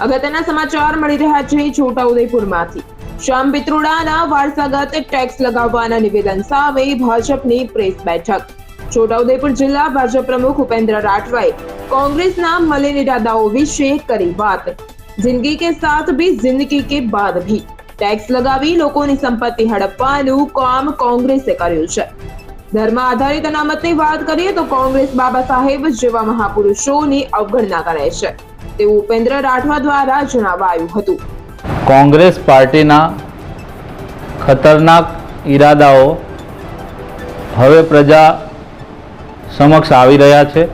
અગત્યના સમાચાર મળી રહ્યા છે છોટાઉદેપુરમાંથી. શ્યામ પિત્રોડાના વારસાગત ટેક્સ લગાવવાના નિવેદન સામે ભાજપની પ્રેસ બેઠક. છોટાઉદેપુર જિલ્લા ભાજપ પ્રમુખ ઉપેન્દ્ર રાઠવાએ કોંગ્રેસના મલેનિરાદાઓ વિશે કરી વાત. જિંદગી કે સાથ ભી જિંદગી કે બાદ ભી. ટેક્સ લગાવી લોકોની સંપત્તિ હડપવાનું કામ કોંગ્રેસે કર્યું છે. ધર્મ આધારિત અનામતની વાત કરીએ તો કોંગ્રેસ બાબા સાહેબ જેવા મહાપુરુષોની અવગણના કરે છે. તેવું ઉપેન્દ્ર રાઠવા દ્વારા જણાવાયું હતું. કોંગ્રેસ પાર્ટીના ખતરનાક ઈરાદાઓ હવે પ્રજા સમક્ષ આવી રહ્યા છે.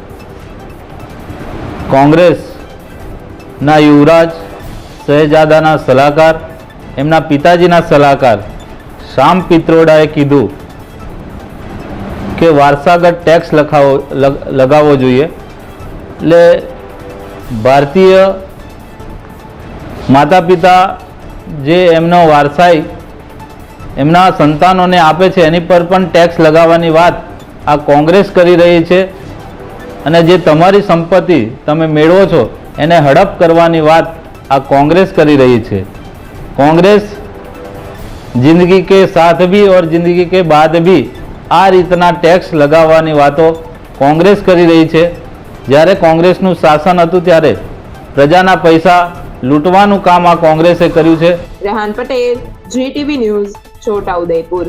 કોંગ્રેસના યુવરાજ શહેજાદાના સલાહકાર, એમના પિતાજીના સલાહકાર શામ પિત્રોડાએ કીધું કે વારસાગત ટેક્સ લખાવો લગાવવો જોઈએ. એટલે ભારતીય માતા પિતા જે એમનો વારસાઈ, એમના સંતાનોને આપે છે, એની પર પણ ટેક્સ લગાવવાની વાત આ કોંગ્રેસ કરી રહી છે. અને જે તમારી સંપત્તિ તમે મેળવો છો, એને હડપ કરવાની વાત આ કોંગ્રેસ કરી રહી છે. કોંગ્રેસ જિંદગી કે સાથ ભી, ઓર જિંદગી કે બાદ ભી આ રીતના ટેક્સ લગાવવાની વાતો કોંગ્રેસ કરી રહી છે. જ્યારે કોંગ્રેસનું શાસન હતું ત્યારે પ્રજાના પૈસા લૂંટવાનું કામ આ કોંગ્રેસે કર્યું છે. Rehan Patel GTV news Chhota Udepur